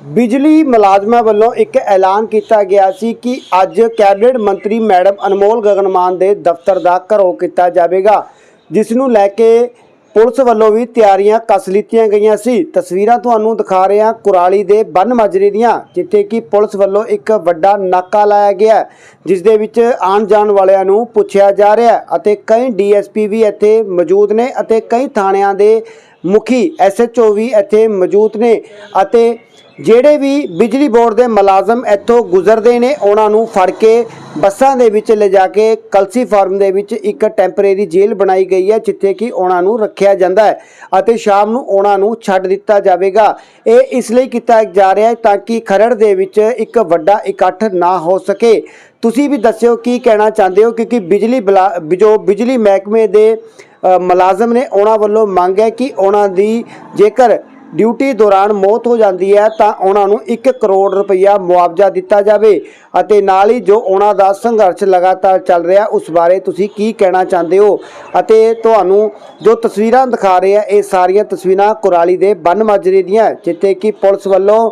ਬਿਜਲੀ ਮੁਲਾਜ਼ਮਾਂ ਵੱਲੋਂ ਇੱਕ ਐਲਾਨ ਕੀਤਾ ਗਿਆ ਸੀ ਕਿ ਅੱਜ ਕੈਬਨਿਟ ਮੰਤਰੀ ਮੈਡਮ ਅਨਮੋਲ ਗਗਨਮਾਨ ਦੇ ਦਫ਼ਤਰ ਦਾ ਘਰੋਂ ਕੀਤਾ ਜਾਵੇਗਾ ਜਿਸ ਨੂੰ ਲੈ ਕੇ ਪੁਲਿਸ ਵੱਲੋਂ ਵੀ ਤਿਆਰੀਆਂ ਕੱਸ ਲਿੱਤੀਆਂ ਗਈਆਂ ਸੀ। ਤਸਵੀਰਾਂ ਤੁਹਾਨੂੰ ਦਿਖਾ ਰਹੇ ਹਾਂ ਕੁਰਾਲੀ ਦੇ ਬੰਨ ਮਾਜਰੇ ਦੀਆਂ, ਜਿੱਥੇ ਕਿ ਪੁਲਿਸ ਵੱਲੋਂ ਇੱਕ ਵੱਡਾ ਨਾਕਾ ਲਾਇਆ ਗਿਆ ਜਿਸ ਦੇ ਵਿੱਚ ਆਉਣ ਜਾਣ ਵਾਲਿਆਂ ਨੂੰ ਪੁੱਛਿਆ ਜਾ ਰਿਹਾ ਅਤੇ ਕਈ ਡੀਐਸਪੀ ਵੀ ਇੱਥੇ ਮੌਜੂਦ ਨੇ ਅਤੇ ਕਈ ਥਾਣਿਆਂ ਦੇ ਮੁਖੀ ਐਸਐਚਓ ਵੀ ਇੱਥੇ ਮੌਜੂਦ ਨੇ ਅਤੇ ਜਿਹੜੇ ਵੀ ਬਿਜਲੀ ਬੋਰਡ ਦੇ ਮੁਲਾਜ਼ਮ ਇੱਥੋਂ ਗੁਜ਼ਰਦੇ ਨੇ, ਉਹਨਾਂ ਨੂੰ ਫੜ ਕੇ ਬੱਸਾਂ ਦੇ ਵਿੱਚ ਲਿਜਾ ਕੇ ਕਲਸੀ ਫਾਰਮ ਦੇ ਵਿੱਚ ਇੱਕ ਟੈਂਪਰੇਰੀ ਜੇਲ੍ਹ ਬਣਾਈ ਗਈ ਹੈ, ਜਿੱਥੇ ਕਿ ਉਹਨਾਂ ਨੂੰ ਰੱਖਿਆ ਜਾਂਦਾ ਹੈ ਅਤੇ ਸ਼ਾਮ ਨੂੰ ਉਹਨਾਂ ਨੂੰ ਛੱਡ ਦਿੱਤਾ ਜਾਵੇਗਾ। ਇਹ ਇਸ ਲਈ ਕੀਤਾ ਜਾ ਰਿਹਾ ਹੈ ਤਾਂ ਕਿ ਖਰੜ ਦੇ ਵਿੱਚ ਇੱਕ ਵੱਡਾ ਇਕੱਠ ਨਾ ਹੋ ਸਕੇ। ਤੁਸੀਂ ਵੀ ਦੱਸਿਓ ਕੀ ਕਹਿਣਾ ਚਾਹੁੰਦੇ ਹੋ? ਕਿਉਂਕਿ ਬਿਜਲੀ ਬਲਾ- ਜੋ ਬਿਜਲੀ ਮਹਿਕਮੇ ਦੇ ਮੁਲਾਜ਼ਮ ਨੇ ਉਹਨਾਂ ਵੱਲੋਂ ਮੰਗ ਹੈ ਕਿ ਉਹਨਾਂ ਦੀ ਜੇਕਰ ਡਿਊਟੀ ਦੌਰਾਨ ਮੌਤ ਹੋ ਜਾਂਦੀ ਹੈ ਤਾਂ ਉਹਨਾਂ ਨੂੰ 1 ਕਰੋੜ ਰੁਪਇਆ ਮੁਆਵਜ਼ਾ ਦਿੱਤਾ ਜਾਵੇ ਅਤੇ ਨਾਲ ਹੀ ਜੋ ਉਹਨਾਂ ਦਾ ਸੰਘਰਸ਼ ਲਗਾਤਾਰ ਚੱਲ ਰਿਹਾ, ਉਸ ਬਾਰੇ ਤੁਸੀਂ ਕੀ ਕਹਿਣਾ ਚਾਹੁੰਦੇ ਹੋ? ਅਤੇ ਤੁਹਾਨੂੰ ਜੋ ਤਸਵੀਰਾਂ ਦਿਖਾ ਰਹੇ ਆ, ਇਹ ਸਾਰੀਆਂ ਤਸਵੀਰਾਂ ਕੁਰਾਲੀ ਦੇ ਬੰਨ ਮਾਜਰੇ ਦੀਆਂ, ਜਿੱਥੇ ਕਿ ਪੁਲਿਸ ਵੱਲੋਂ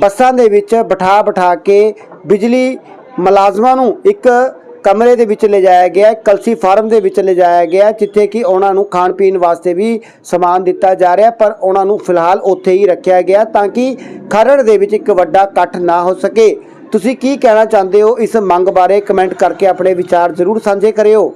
ਬੱਸਾਂ ਦੇ ਵਿੱਚ ਬਿਠਾ ਬਿਠਾ ਕੇ ਬਿਜਲੀ ਮੁਲਾਜ਼ਮਾਂ ਨੂੰ ਇੱਕ ਕਮਰੇ ਦੇ ਵਿੱਚ ਲਿਜਾਇਆ ਗਿਆ ਕਲਸੀ ਫਾਰਮ ਦੇ ਵਿੱਚ ਲਿਜਾਇਆ ਗਿਆ ਜਿੱਥੇ ਕਿ ਉਹਨਾਂ ਨੂੰ ਖਾਣ ਪੀਣ ਵਾਸਤੇ ਵੀ ਸਮਾਨ ਦਿੱਤਾ ਜਾ ਰਿਹਾ ਪਰ ਉਹਨਾਂ ਨੂੰ ਫਿਲਹਾਲ ਉੱਥੇ ਹੀ ਰੱਖਿਆ ਗਿਆ ਤਾਂ ਕਿ ਖਰੜ ਦੇ ਵਿੱਚ ਇੱਕ ਵੱਡਾ ਇਕੱਠ ਨਾ ਹੋ ਸਕੇ। ਤੁਸੀਂ ਕੀ ਕਹਿਣਾ ਚਾਹੁੰਦੇ ਹੋ ਇਸ ਮੰਗ ਬਾਰੇ? ਕਮੈਂਟ ਕਰਕੇ ਆਪਣੇ ਵਿਚਾਰ ਜ਼ਰੂਰ ਸਾਂਝੇ ਕਰਿਓ।